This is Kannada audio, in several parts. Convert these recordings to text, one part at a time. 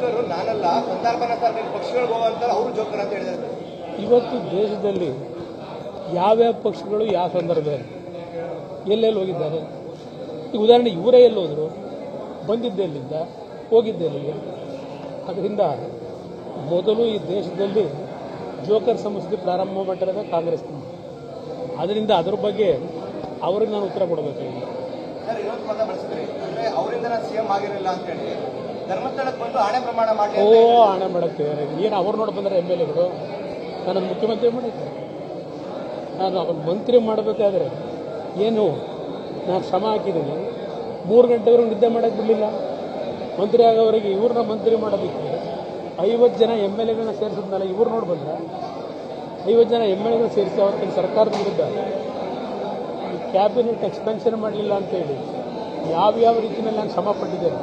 ಜೋಕರು ನಾನಲ್ಲ ಸಂದರ್ಭನ ಸರ್ ಪಕ್ಷಗಳಿಗೆ ಹೋಗಂತಾರೆ ಅವರು ಜೋಕರ್ ಅಂತ ಹೇಳಿದ್ದಾರೆ. ಇವತ್ತು ದೇಶದಲ್ಲಿ ಯಾವ್ಯಾವ ಪಕ್ಷಗಳು ಯಾವ ಸಂದರ್ಭದಲ್ಲಿ? ಎಲ್ಲೆಲ್ಲಿ ಹೋಗಿದ್ದಾರೆ? ಈಗ ಉದಾಹರಣೆ ಇವರೇ ಎಲ್ಲಿ ಹೋದರು? ಬಂದಿದ್ದೆ ಹೋಗಿದ್ದೆಲ್ಲಿಂದ ಹೋಗಿದ್ದೆ ಎಲ್ಲಿಗೆ ಅದರಿಂದ ಮೊದಲು ಈ ದೇಶದಲ್ಲಿ ಜೋಕರ್ ಸಮಸ್ಯೆ ಪ್ರಾರಂಭ ಮಾಡಿರೋದೇ ಕಾಂಗ್ರೆಸ್ ಅದರಿಂದ ಅದ್ರ ಬಗ್ಗೆ ಅವ್ರಿಗೆ ನಾನು ಉತ್ತರ ಕೊಡಬೇಕಾಗಿದೆ. ಧರ್ಮಸ್ಥಳಕ್ಕೆ ಬಂದು ಪ್ರಮಾಣ ಮಾಡಿ ಓ ಆಣೆ ಮಾಡಕ್ಕೆ. ಏನು ಅವ್ರು ನೋಡಿ ಬಂದರೆ ಎಂ ಎಲ್ ಎಗಳು ನಾನು ಮುಖ್ಯಮಂತ್ರಿ ಮಾಡಿದ್ದೆ. ನಾನು ಅವನು ಮಂತ್ರಿ ಮಾಡಬೇಕಾದ್ರೆ ಏನು? ನಾನು ಶ್ರಮ ಹಾಕಿದ್ದೀನಿ. ಮೂರು ಗಂಟೆವರೆಗೂ ನಿದ್ದೆ ಮಾಡೋಕ್ಕೆ ಬಿಡಲಿಲ್ಲ. ಮಂತ್ರಿ ಆಗೋವರೆಗೆ ಇವ್ರನ್ನ ಮಂತ್ರಿ ಮಾಡೋದಕ್ಕೆ ಐವತ್ತು ಜನ ಎಂ ಎಲ್ ಎಗಳನ್ನ ಸೇರಿಸಿದ್ಮೇಲೆ ಇವ್ರು ನೋಡಿ ಬಂದ್ರೆ? ಐವತ್ತು ಜನ ಎಂ ಎಲ್ ಎಗಳನ್ನ ಸೇರಿಸಿ ಅವತ್ತಿನ ಸರ್ಕಾರದ ವಿರುದ್ಧ ಕ್ಯಾಬಿನೆಟ್ ಎಕ್ಸ್ಪೆನ್ಷನ್ ಮಾಡಲಿಲ್ಲ ಅಂತೇಳಿ ಯಾವ್ಯಾವ ರೀತಿಯಲ್ಲಿ ನಾನು ಶ್ರಮ ಪಟ್ಟಿದ್ದೇನೆ?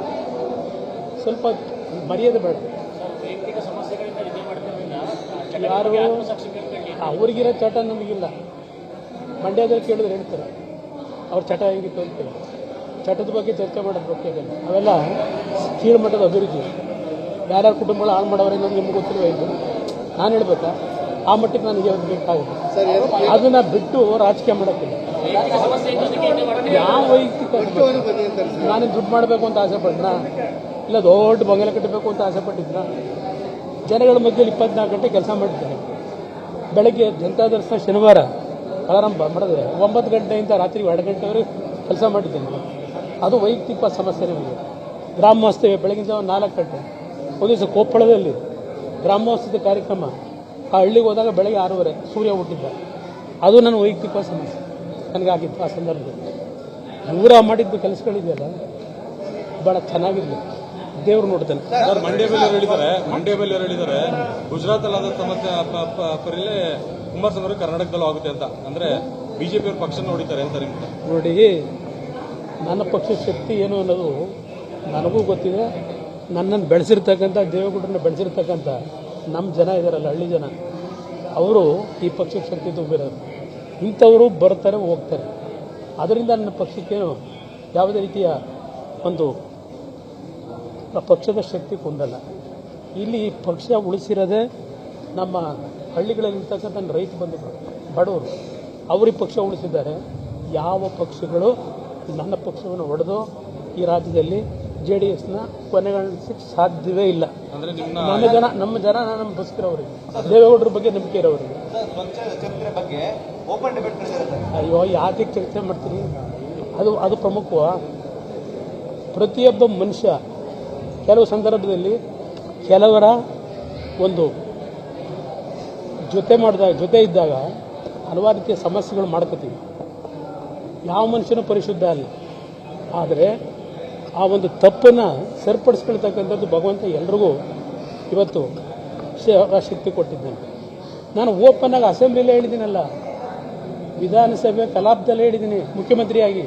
ಸ್ವಲ್ಪ ಮರ್ಯಾದೆ ಬೇಡ. ಯಾರು ಅವ್ರಿಗಿರೋ ಚಟ ನಮಗಿಲ್ಲ. ಮಂಡ್ಯದಲ್ಲಿ ಕೇಳಿದ್ರೆ ಹೇಳ್ತಾರೆ. ಅವ್ರ ಚಟ ಹೇಗಿತ್ತು ಅಂತ ಹೇಳಿ ಚಟದ ಬಗ್ಗೆ ಚರ್ಚೆ ಮಾಡೋದು ಗೊತ್ತಿಲ್ಲ ಅವೆಲ್ಲ ಕೀಳುಮಟ್ಟದ ಅಭಿವೃದ್ಧಿ. ಯಾರ್ಯಾರ ಕುಟುಂಬಗಳು ಹಾಳು ಮಾಡೋರೆ ಅನ್ನೋದು ನಿಮ್ಗೆ ಗೊತ್ತಿರುವ ಇದು? ನಾನು ಹೇಳ್ಬೇಕಾ? ಆ ಮಟ್ಟಕ್ಕೆ ನನಗೆ ಅದು ಬೇಕಾಗುತ್ತೆ ಅದನ್ನ ಬಿಟ್ಟು ರಾಜಕೀಯ ಮಾಡೋಕ್ಕಿಲ್ಲ. ಯಾವ ವೈಯಕ್ತಿಕ ನಾನು ದುಡ್ಡು ಮಾಡಬೇಕು ಅಂತ ಆಸೆ ಪಡ್ನಾ ಇಲ್ಲ, ದೊಡ್ಡ ಬಂಗಲೆ ಕಟ್ಟಬೇಕು ಅಂತ ಆಸೆ ಪಟ್ಟಿದ್ನ ಜನಗಳ ಮಧ್ಯದಲ್ಲಿ ಇಪ್ಪತ್ನಾಲ್ಕು ಗಂಟೆ ಕೆಲಸ ಮಾಡಿದ್ದೇನೆ ಬೆಳಗ್ಗೆ ಜನತಾ ದರ್ಶನ ಶನಿವಾರ ಪ್ರಾರಂಭ ಮಾಡಿದ್ರೆ ಒಂಬತ್ತು ಗಂಟೆಯಿಂದ ರಾತ್ರಿ ಎರಡು ಗಂಟೆವರೆಗೆ ಕೆಲಸ ಮಾಡಿದ್ದೇನೆ ಅದು ವೈಯಕ್ತಿಕ ಸಮಸ್ಯೆ ನಮಗೆ. ಗ್ರಾಮೋತ್ಸವ ಬೆಳಗಿನ ಜಾವ ನಾಲ್ಕು ಗಂಟೆ. ಒಂದು ದಿವಸ ಕೊಪ್ಪಳದಲ್ಲಿ ಗ್ರಾಮೋತ್ಸವದ ಕಾರ್ಯಕ್ರಮ. ಆ ಹಳ್ಳಿಗೆ ಹೋದಾಗ ಬೆಳಗ್ಗೆ ಆರೂವರೆ ಸೂರ್ಯ ಹುಟ್ಟಿದ್ದ. ಅದು ನನ್ನ ವೈಯಕ್ತಿಕ ಸಮಸ್ಯೆ. ನನಗಾಗಿತ್ತು ಆ ಸಂದರ್ಭದಲ್ಲಿ. ದೂರ ಮಾಡಿದ್ದು ಕೆಲಸಗಳಿದೆಯಲ್ಲ? ಭಾಳ ಚೆನ್ನಾಗಿರಲಿ ದೇವ್ರು ನೋಡ್ತಾನೆ. ಸರ್ ಮಂಡ್ಯ ಮೇಲೆ ಹೇಳಿದ್ದಾರೆ? ಮಂಡ್ಯ ಮೇಲೆ ಹೇಳಿದ್ದಾರೆ? ಗುಜರಾತ್ ಅಲ್ಲಾದ ಸಮಸ್ಯೆ ಪ- ಪ- ಪರಿಲೇ ಕುಮಾರಸ್ವಾಮಿ ಅವರು ಕರ್ನಾಟಕದಲ್ಲೂ ಆಗುತ್ತೆ ಅಂತ. ಅಂದ್ರೆ ಬಿಜೆಪಿ ಅವ್ರ ಪಕ್ಷ ನೋಡಿದ್ದಾರೆ ಅಂತ ನಿಮ್ಗೆ. ನೋಡಿ ನನ್ನ ಪಕ್ಷದ ಶಕ್ತಿ ಏನು ಅನ್ನೋದು ನನಗೂ ಗೊತ್ತಿದೆ. ನನ್ನನ್ನು ಬೆಳೆಸಿರ್ತಕ್ಕಂಥ ದೇವೇಗೌಡರನ್ನ ಬೆಳೆಸಿರ್ತಕ್ಕಂಥ ನಮ್ಮ ಜನ ಇದ್ದಾರಲ್ಲ ಹಳ್ಳಿ ಜನ. ಅವರು ಈ ಪಕ್ಷದ ಶಕ್ತಿ ತುಂಬಿರೋರು. ಇಂಥವರು ಬರ್ತಾರೆ ಹೋಗ್ತಾರೆ. ಅದರಿಂದ ನನ್ನ ಪಕ್ಷಕ್ಕೇನು ಯಾವುದೇ ರೀತಿಯ ಒಂದು ಪಕ್ಷದ ಶಕ್ತಿ ಕುಂದಲ್ಲ. ಇಲ್ಲಿ ಪಕ್ಷ ಉಳಿಸಿರೋದೇ ನಮ್ಮ ಹಳ್ಳಿಗಳಲ್ಲಿರ್ತಕ್ಕಂಥ ರೈತ ಬಂಧುಗಳು ಬಡವರು ಅವ್ರಿಗೆ ಪಕ್ಷ ಉಳಿಸಿದ್ದಾರೆ. ಯಾವ ಪಕ್ಷಗಳು ನನ್ನ ಪಕ್ಷವನ್ನು ಒಡೆದು ಈ ರಾಜ್ಯದಲ್ಲಿ ಜೆ ಡಿ ಎಸ್ನ ಕೊನೆಗಾಣಿಸಕ್ಕೆ ಸಾಧ್ಯವೇ ಇಲ್ಲ. ನಮ್ಮ ಜನ ನಮ್ಮ ಜನ ನಮ್ಮ ಬಸ್ಕಿರೋರಿಗೆ ದೇವೇಗೌಡರ ಬಗ್ಗೆ ನಂಬಿಕೆ ಇರೋರಿಗೆ ಅಯ್ಯೋ ಯಾತಕ್ಕೆ ಚರ್ಚೆ ಮಾಡ್ತೀನಿ ಅದು ಅದು ಪ್ರಮುಖವಾ ಪ್ರತಿಯೊಬ್ಬ ಮನುಷ್ಯ ಕೆಲವು ಸಂದರ್ಭದಲ್ಲಿ ಕೆಲವರ ಒಂದು ಜೊತೆ ಮಾಡಿದಾಗ, ಜೊತೆ ಇದ್ದಾಗ ಹಲವಾರು ರೀತಿಯ ಸಮಸ್ಯೆಗಳು ಮಾಡ್ಕೋತೀವಿ. ಯಾವ ಮನುಷ್ಯನೂ ಪರಿಶುದ್ಧ ಅಲ್ಲ. ಆದರೆ ಆ ಒಂದು ತಪ್ಪನ್ನು ಸರಿಪಡಿಸ್ಕೊಳ್ತಕ್ಕಂಥದ್ದು ಭಗವಂತ ಎಲ್ರಿಗೂ ಇವತ್ತು ಶಕ್ತಿ ಕೊಟ್ಟಿದ್ದೇನೆ. ನಾನು ಓಪನ್ ಆಗಿ ಅಸೆಂಬ್ಲಿಲೇ ಹೇಳಿದ್ದೀನಲ್ಲ. ವಿಧಾನಸಭೆ ಕಲಾಪದಲ್ಲೇ ಹೇಳಿದ್ದೀನಿ ಮುಖ್ಯಮಂತ್ರಿಯಾಗಿ.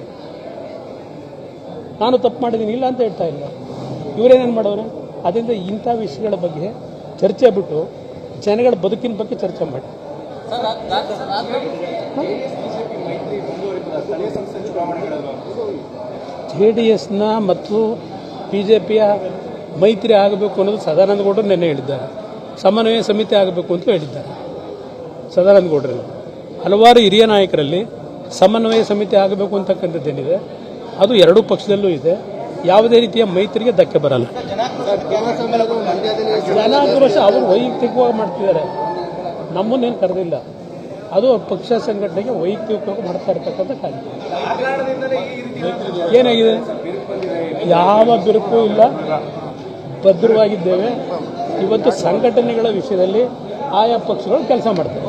ನಾನು ತಪ್ಪು ಮಾಡಿದ್ದೀನಿ, ಇಲ್ಲ ಅಂತ ಹೇಳ್ತಾ ಇಲ್ಲ. ಇವರೇನೇನು ಮಾಡೋರು? ಅದರಿಂದ ಇಂಥ ವಿಷಯಗಳ ಬಗ್ಗೆ ಚರ್ಚೆ ಬಿಟ್ಟು ಜನಗಳ ಬದುಕಿನ ಬಗ್ಗೆ ಚರ್ಚೆ ಮಾಡಿ. ಜೆ ಡಿ ಎಸ್ನ ಮತ್ತು ಬಿ ಜೆ ಪಿಯ ಮೈತ್ರಿ ಆಗಬೇಕು ಅನ್ನೋದು ಸದಾನಂದ ಗೌಡರು ನಿನ್ನೆ ಹೇಳಿದ್ದಾರೆ. ಸಮನ್ವಯ ಸಮಿತಿ ಆಗಬೇಕು ಅಂತ ಹೇಳಿದ್ದಾರೆ ಸದಾನಂದ ಗೌಡರಲ್ಲಿ ಹಲವಾರು ಹಿರಿಯ ನಾಯಕರಲ್ಲಿ ಸಮನ್ವಯ ಸಮಿತಿ ಆಗಬೇಕು ಅಂತಕ್ಕಂಥದ್ದೇನಿದೆ? ಅದು ಎರಡೂ ಪಕ್ಷದಲ್ಲೂ ಇದೆ. ಯಾವುದೇ ರೀತಿಯ ಮೈತ್ರಿಗೆ ಧಕ್ಕೆ ಬರಲ್ಲ. ಜನಾಕ್ರೋಶ ಅವರು ವೈಯಕ್ತಿಕವಾಗಿ ಮಾಡ್ತಿದ್ದಾರೆ. ನಮ್ಮನ್ನೇನು ಕರೆದಿಲ್ಲ. ಅದು ಪಕ್ಷ ಸಂಘಟನೆಗೆ ವೈಯಕ್ತಿಕವಾಗಿ ಮಾಡ್ತಾ ಇರ್ತಕ್ಕಂಥ ಕಾರ್ಯ. ಏನಾಗಿದೆ? ಯಾವ ಬಿರುಕು ಇಲ್ಲ. ಭದ್ರವಾಗಿದ್ದೇವೆ. ಇವತ್ತು ಸಂಘಟನೆಗಳ ವಿಷಯದಲ್ಲಿ ಆಯಾ ಪಕ್ಷಗಳು ಕೆಲಸ ಮಾಡ್ತವೆ.